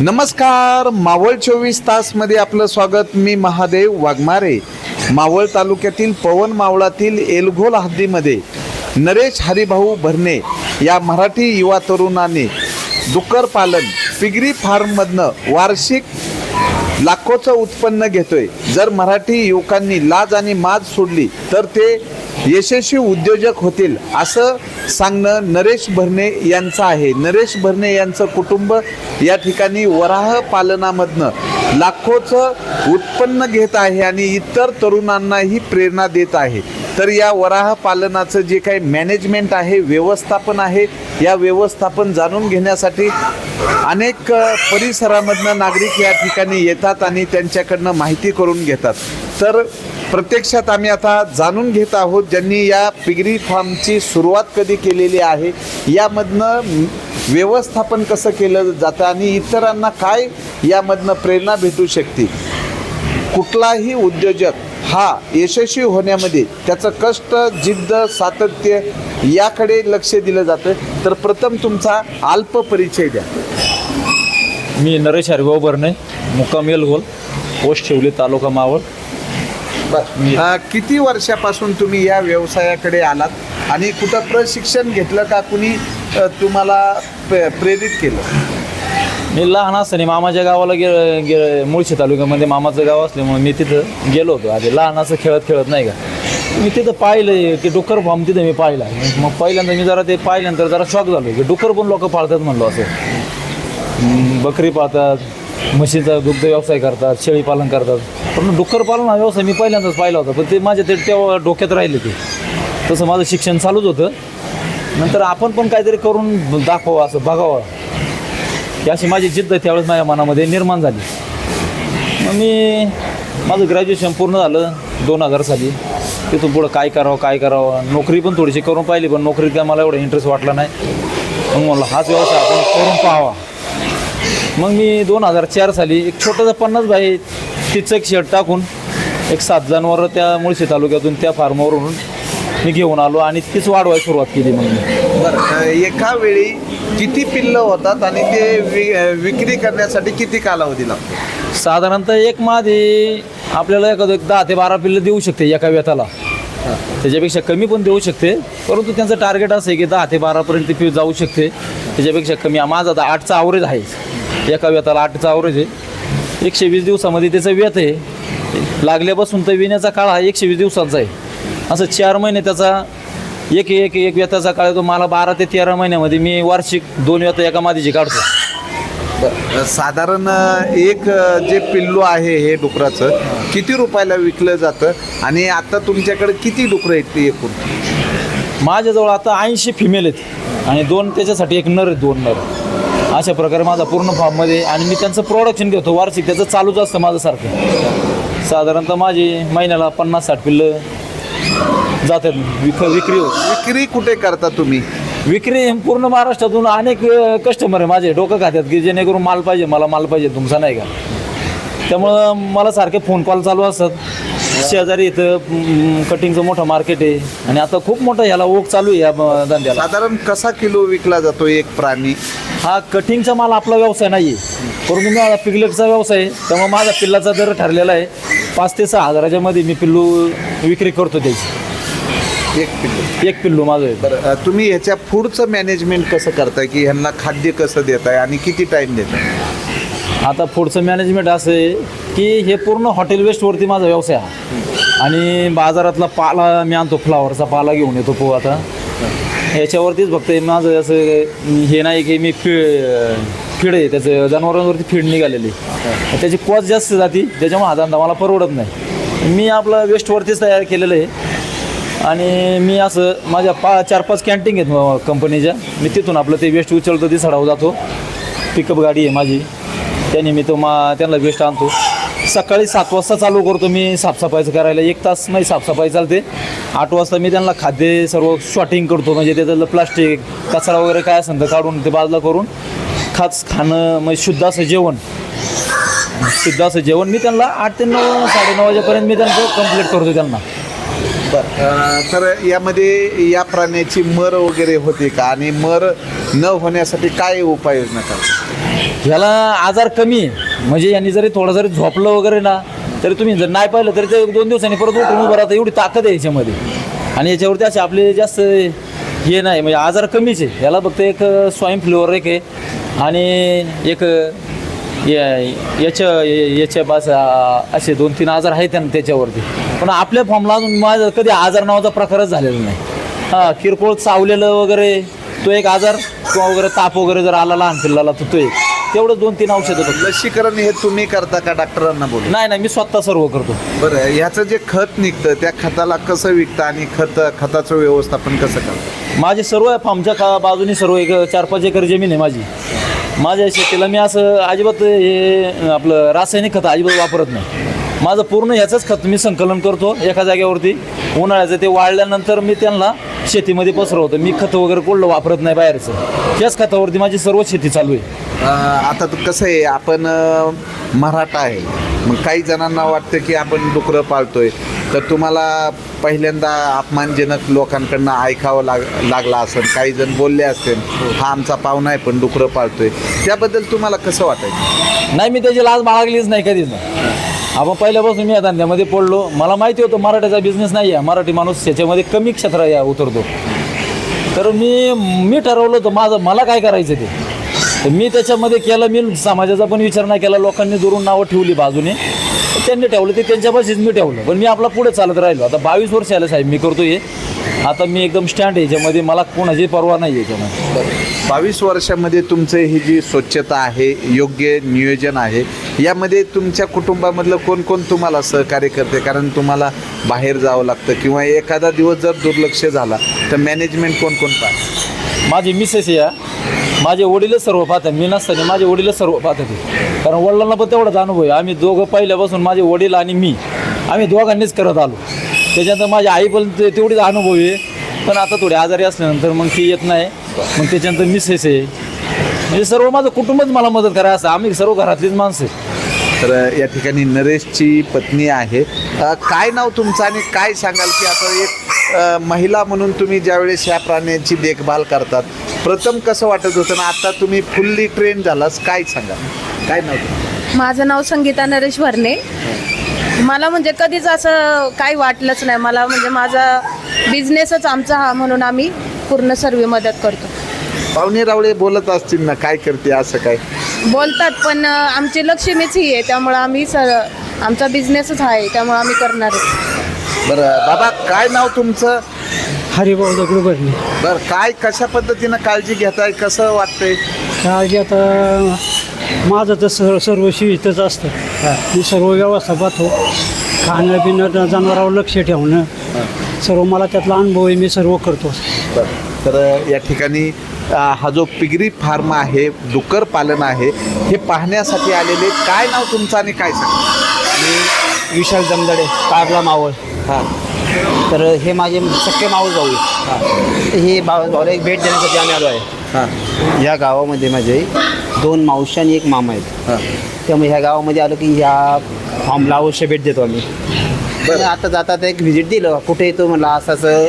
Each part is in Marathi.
नमस्कार मावळ चोवीस तासमध्ये आपलं स्वागत. मी महादेव वाघमारे. मावळ तालुक्यातील पवन मावळातील एलघोल हद्दीमध्ये नरेश हरिभाऊ भरणे या मराठी युवा तरुणाने डुक्कर पालन पिगरी फार्ममधनं वार्षिक लाखोचं उत्पन्न घेतोय. जर मराठी युवकांनी लाज आणि माज सोडली तर ते यशस्वी उद्योजक होतील असं सांगणं नरेश भरणे यांचं आहे. नरेश भरणे यांचं कुटुंब या ठिकाणी वराह पालनामधनं लाखोचं उत्पन्न घेत आहे आणि इतर तरुणांनाही प्रेरणा देत आहे. तर या वराह पालनाचं जे काही मॅनेजमेंट आहे व्यवस्थापन आहे या व्यवस्थापन जाणून घेण्यासाठी अनेक परिसरामधनं नागरिक या ठिकाणी येतात आणि त्यांच्याकडनं माहिती करून घेतात. तर प्रत्यक्षात आम्ही आता जाणून घेत आहोत ज्यांनी या पिगरी फार्मची सुरुवात कधी केलेली आहे यामधनं व्यवस्थापन कसं केलं जातं आणि इतरांना काय यामधनं प्रेरणा भेटू शकते? कुठलाही उद्योजक हा यशस्वी होण्यामध्ये त्याचं कष्ट जिद्द सातत्य याकडे लक्ष दिलं जातं. तर प्रथम तुमचा अल्प परिचय द्या. मी नरेश हरिभाऊ बर्णे मुक्काम येलगोल पोस्ट ठेवली तालुका मावळ. अ, किती वर्षापासून तुम्ही या व्यवसायाकडे आलात आणि कुठं प्रशिक्षण घेतलं का कुणी अ, तुम्हाला प्रे- प्रेरित केलं? मी लहान असताना मामाच्या गावाला गे गे मुळशी तालुक्यामध्ये मामाचं गाव असल्यामुळे मी तिथं गेलो होतो. आधी लहान असं खेळत खेळत नाही का? मी तिथं पाहिलं की डुक्कर फार्म तिथं मी पाहिला. मग पहिल्यांदा मी जरा ते पाहिल्यानंतर जरा शॉक झालो की डुक्कर पण लोक पाळतात म्हणलो असं. हम्म, बकरी पाळतात. म्हशीचा दुग्ध व्यवसाय करतात शेळी पालन करतात. पण डुक्कर पालन हा व्यवसाय मी पहिल्यांदाच पाहिला होता पण ते माझ्या ते तेव्हा डोक्यात राहिले ते. तसं माझं शिक्षण चालूच होतं. नंतर आपण पण काहीतरी करून दाखवावं असं बघावं. ही अशी माझी जिद्द त्यावेळेस माझ्या मनामध्ये निर्माण झाली. मग मी माझं ग्रॅज्युएशन पूर्ण झालं दोन हजार साली. तिथून पुढं काय करावं काय करावं? नोकरी पण थोडीशी करून पाहिली पण नोकरीत काय मला एवढा इंटरेस्ट वाटला नाही. मग म्हणलं हाच व्यवसाय आपण करून पाहावा. मग मी दोन हजार चार साली एक छोटंसं पन्नास बाई तिचं एक शेड टाकून एक सात जनावरं त्या मुळशी तालुक्यातून त्या फार्मवरून मी घेऊन आलो आणि तीच वाढवायला सुरुवात केली मग मी. बरं एका वेळी किती पिल्लं होतात आणि ते वि विक्री करण्यासाठी किती कालावधी लागतो? साधारणतः एक मादी आपल्याला एखादं एक दहा ते बारा पिल्लं देऊ शकते एका व्यथाला. त्याच्यापेक्षा कमी पण देऊ शकते परंतु त्यांचं टार्गेट असं आहे की दहा ते बारापर्यंत ती जाऊ शकते. त्याच्यापेक्षा कमी. माझा आता आठचा आवरेज आहे. एका व्यथाला आठचा आवरेज आहे. एकशे वीस दिवसामध्ये त्याचं व्यथ आहे. लागल्यापासून तर विण्याचा काळ हा एकशे वीस दिवसांचा आहे. असं चार महिने त्याचा एक एक एक व्यथाचा काळ आहे. तो मला बारा ते तेरा महिन्यामध्ये मी वार्षिक दोन व्यथा एका मादीची काढतो. साधारण एक जे पिल्लू आहे हे डुकराचं किती रुपयाला विकलं जातं? आणि आता तुमच्याकडे किती डुकरं आहेत ते एकूण? माझ्याजवळ आता ऐंशी फिमेल आहेत. आणि दोन त्याच्यासाठी एक नर आहे दोन नर. अशा प्रकारे माझा पूर्ण फार्ममध्ये आणि मी त्यांचं प्रोडक्शन घेतो वार्षिक. त्याचं चालूच असतं माझं सारखं साधारणतः माझी महिन्याला पन्नास साठ पिल्लं जातात. विक विक्री होत. विक्री कुठे करता तुम्ही? विक्री पूर्ण महाराष्ट्रातून अनेक कस्टमर आहे माझे. डोकं खात्यात की जेणेकरून माल पाहिजे मला माल पाहिजे. तुमचा नाही का? त्यामुळं मला सारखे फोन कॉल चालू असतात. शेजारी इथं म, कटिंगचं मोठं मार्केट आहे. आणि आता खूप मोठं ह्याला ओघ चालू आहे या म, धंद्याला. साधारण कसा किलो विकला जातो एक प्राणी? हा कटिंगचा माल आपला व्यवसाय नाही आहे परंतु माझा पिगलेटचा व्यवसाय आहे. त्यामुळे माझा पिल्लाचा दर ठरलेला आहे. पाच ते सहा हजाराच्या मध्ये मी पिल्लू विक्री करतो त्याची. एक पिल्लू. एक पिल्लू माझं आहे. बरं अ, तुम्ही ह्याच्या पुढचं मॅनेजमेंट कसं करताय? की ह्यांना खाद्य कसं देताय? आणि किती टाइम देताय? आता पुढचं मॅनेजमेंट असं आहे की हे पूर्ण हॉटेल वेस्टवरती माझा व्यवसाय हा आणि बाजारातला पाला मी आणतो फ्लावरचा पाला घेऊन येतो पो आता. याच्यावरतीच फक्त माझं असं हे नाही की मी फि फीड आहे त्याचं जनावरांवरती फीड निघालेली. त्याची कॉस्ट जास्त जाती त्याच्यामुळे हा धंदा मला परवडत नाही. मी आपलं वेस्टवरतीच तयार केलेलं आहे. आणि मी असं माझ्या पा चार पाच कॅन्टीन आहेत कंपनीच्या मी तिथून आपलं ते वेस्ट उचलतो ती सडाव जातो. पिकअप गाडी आहे माझी. त्यानिमित्त मग मा त्यांना वेस्ट आणतो. सकाळी सात वाजता चालू करतो मी साफसफाईचं करायला. एक तास नाही साफसफाई चालते. आठ वाजता मी त्यांना खाद्य सर्व शॉटिंग करतो. म्हणजे त्याच्यातलं प्लास्टिक कचरा वगैरे काय असेल तर काढून ते बाजूला करून खास खाणं म्हणजे शुद्ध असं जेवण. शुद्ध असं जेवण मी त्यांना आठ ते नऊ साडे नऊ वाजेपर्यंत मी त्यांचं कंप्लीट करतो त्यांना. अं, तर यामध्ये या प्राण्याची मर वगैरे होते का? आणि मर न होण्यासाठी काय उपाययोजना करतात ह्याला आजार कमी आहे. म्हणजे यांनी जरी थोडं जरी झोपलं वगैरे ना तरी तुम्ही जर नाही पाहिलं तरी ते एक दोन दिवसांनी परत उठून उभं राहतं. एवढी ताकद आहे याच्यामध्ये. आणि याच्यावरती असे आपले जास्त हे नाही म्हणजे आजार कमीच आहे. याला फक्त एक स्वाईन फ्लूवर एक आहे. आणि एक या- याच्या याच्या पास असे दोन तीन आजार आहेत त्यांना त्याच्यावरती. पण आपल्या फॉर्मला अजून माझं कधी आजार नावाचा प्रकारच झालेला नाही. हां किरकोळ चावलेलं वगैरे तो एक आजार किंवा वगैरे ताप वगैरे जर आला लहान पिल्लाला तर तो एक. तेवढं दोन तीन औषधं फक्त. लसीकरण हे तुम्ही करता का डॉक्टरांना बोलून? नाही नाही मी स्वतः सर्व करतो. बरं ह्याचं जे खत निघतं त्या खताला कसं विकतं आणि खत खताचं व्यवस्थापन कसं करतं? माझे सर्व फार्मच्या का बाजूनी सर्व एक चार पाच एकर जमीन आहे माझी. माझ्या शेतीला मी असं अजिबात हे आपलं रासायनिक खत अजिबात वापरत नाही. माझं पूर्ण ह्याचंच खत मी संकलन करतो एका जागेवरती. उन्हाळ्याचं ते वाळल्यानंतर मी त्यांना शेतीमध्ये पसरवतो. मी खत वगैरे कोणलं वापरत नाही बाहेरचं. त्याच खतावरती माझी सर्व शेती चालू आहे. आता तर कसं आहे आपण मराठा आहे. मग काही जणांना वाटतं की आपण डुकरं पाळतोय. तर तुम्हाला पहिल्यांदा अपमानजनक लोकांकडनं ऐकावं लाग लागला असेल काही जण बोलले असतील हा आमचा पाहुणा आहे पण डुकरं पाळतोय. त्याबद्दल तुम्हाला कसं वाटायचं? नाही मी त्याची लाज बाळगलीच नाही कधीच. नाही आपण पहिल्यापासून मी या धंद्यामध्ये पडलो. मला माहिती होतं मराठीचा बिझनेस नाही आहे. मराठी माणूस याच्यामध्ये कमी क्षेत्र या उतरतो. तर मी मी ठरवलं होतं माझं मला काय करायचं ते? तर मी त्याच्यामध्ये केलं मी समाजाचा पण विचार नाही केला लोकांनी दुरून नावं ठेवली बाजूने. त्यांनी ठेवलं ते त्यांच्यापाशीच मी ठेवलं. पण मी आपला पुढे चालत राहिलो. आता बावीस वर्ष आलं साहेब मी करतो हे. आता मी एकदम स्टँड आहे याच्यामध्ये मला कोणाची परवा नाही आहे याच्यामध्ये. बावीस वर्षामध्ये तुमचं ही जी स्वच्छता आहे योग्य नियोजन आहे यामध्ये तुमच्या कुटुंबामधलं कोण कोण तुम्हाला सहकार्य करते? कारण तुम्हाला बाहेर जावं लागतं किंवा एखादा दिवस जर दुर्लक्ष झाला तर मॅनेजमेंट कोण कोण पाहतं? माझी मिसेस या माझे वडीलच सर्व पाहतात. मी नसताना माझे वडीलच सर्व पाहतात. कारण वडिलांना पण तेवढाच अनुभव आहे. आम्ही दोघं पहिल्यापासून माझे वडील आणि मी आम्ही दोघांनीच करत आलो. त्याच्यानंतर माझी आई पण तेवढीच अनुभव आहे. पण आता थोडी आजारी असल्यानंतर मग ती येत नाही. मग त्याच्यानंतर मिसेस आहे. म्हणजे सर्व माझं कुटुंबच मला मदत करा असं आम्ही सर्व घरातलीच माणसं आहे. तर या ठिकाणी नरेशची पत्नी आहे. काय नाव तुमचं आणि काय सांगाल की आता एक महिला म्हणून तुम्ही ज्यावेळेस या प्राण्यांची देखभाल करतात प्रथम कसं वाटत होतं ना आता तुम्ही फुल्ली ट्रेन झालास काय सांगा काय नाव? माझं नाव संगीता नरेश भरणे. मला म्हणजे कधीच असं काही वाटलंच नाही. मला म्हणजे माझा बिझनेसच आमचा हा म्हणून आम्ही पूर्ण सर्व मदत करतो. पाहुणे रावळे बोलत असतील ना काय करते असं काय? बोलतात पण आमची लक्ष्मीच ही आहे त्यामुळं आम्ही सर आमचा बिझनेसच आहे त्यामुळं आम्ही करणारच बरं बाबा काय नाव तुमचं? हरिभाऊ दगडू भरणे. बरं काय कशा पद्धतीनं काळजी घेताय कसं वाटतंय? काळजी आता माझं तर सर्व सर्व इथंच असतं. मी सर्व व्यवस्था पाहतो. खाणं पिणं जनावरावर लक्ष ठेवणं. सर्व मला त्यातला अनुभव आहे मी सर्व करतो. बरं. तर या ठिकाणी हा जो पिगरी फार्म आहे डुक्कर पालन आहे हे पाहण्यासाठी आलेले काय नाव तुमचं आणि काय सांगा? विशाल जमदडे कारला मावळ. हां. तर हे माझे सख्खे मावळ जाऊ. हे. भाव भावाला एक भेट देण्यासाठी आम्ही आलो आहे. हां. या गावामध्ये माझे दोन मावशी आणि एक मामा आहेत. हां. त्यामुळे ह्या गावामध्ये आलो की ह्या फॉर्मला अवश्य भेट देतो आम्ही. आता जातात एक व्हिजिट दिलं. कुठे येतो म्हणलं असं असं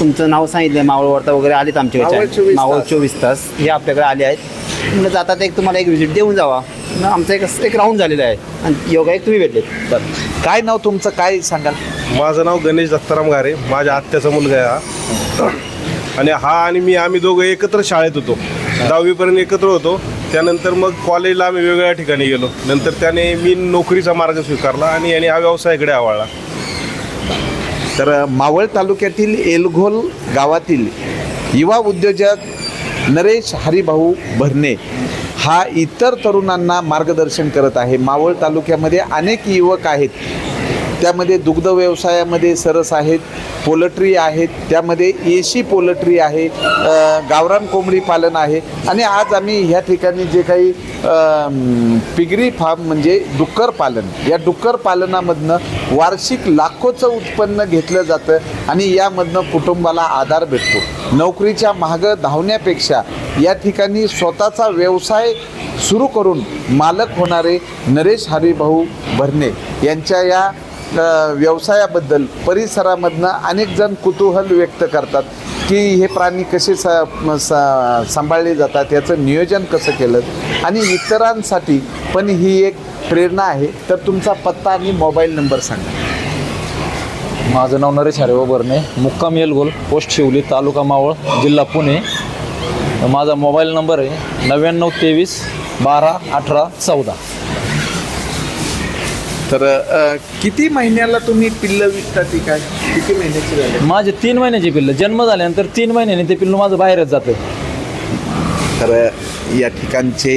तुमचं नाव सांगितलं मावळवरता वगैरे आलेत मावळ आमच्याकडे 24 मावळ. चोवीस तास. हे आपल्याकडे आले आहेत. म्हणलं जातात एक तुम्हाला एक व्हिजिट देऊन जावा. मग आमचं एक एक राऊंड झालेलं आहे. आणि योगा एक तुम्ही भेटलेत. बरं. काय नाव तुमचं? काय सांगाल? माझं नाव गणेश दत्ताराम घारे माझ्या आत्याचा मुलगा आहे हा. आणि हा आणि मी आम्ही दोघं एकत्र शाळेत होतो. दहावीपर्यंत एकत्र होतो. त्यानंतर मग कॉलेजला आम्ही वेगवेगळ्या ठिकाणी गेलो. नंतर त्याने मी नोकरीचा मार्ग स्वीकारला आणि याने हा व्यवसायाकडे आवडला तर मावळ तालुक्यातील एलघोल गावातील युवा उद्योजक नरेश हरिभाऊ भरणे हा इतर तरुणांना मार्गदर्शन करत आहे. मावळ तालुक्यामध्ये अनेक युवक आहेत. त्यामध्ये दुग्ध व्यवसायामध्ये सरस आहेत पोल्ट्री आहेत त्यामध्ये एशी पोल्ट्री आहे गावरान कोंबडी पालन आहे. आणि आज आम्ही ह्या ठिकाणी जे काही पिगरी फार्म म्हणजे डुक्कर पालन या डुक्कर पालनामधनं वार्षिक लाखोचं उत्पन्न घेतलं जातं आणि यामधनं कुटुंबाला आधार भेटतो. नोकरीच्या मागं धावण्यापेक्षा या ठिकाणी स्वतःचा व्यवसाय सुरू करून मालक होणारे नरेश हरिभाऊ भरणे यांच्या या व्यवसायाबद्दल परिसरामधनं अनेक जण कुतूहल व्यक्त करतात की हे प्राणी कसे सा सा सांभाळले जातात याचं नियोजन कसं केलं? आणि इतरांसाठी पण ही एक प्रेरणा आहे. तर तुमचा पत्ता आणि मोबाईल नंबर सांगा. माझं नाव नरेश हरेव बर्ने मुक्काम येलगोल पोस्ट शिवली तालुका मावळ जिल्हा पुणे. माझा मोबाईल नंबर आहे नव्याण्णव तेवीस बारा अठरा चौदा. तर अ, किती महिन्याला तुम्ही पिल्लं विकता ती काय? किती महिन्याची झाले माझे तीन महिन्याचे पिल्लं. जन्म झाल्यानंतर तीन महिन्याने ते पिल्लू माझं बाहेरच जातं. तर या ठिकाणचे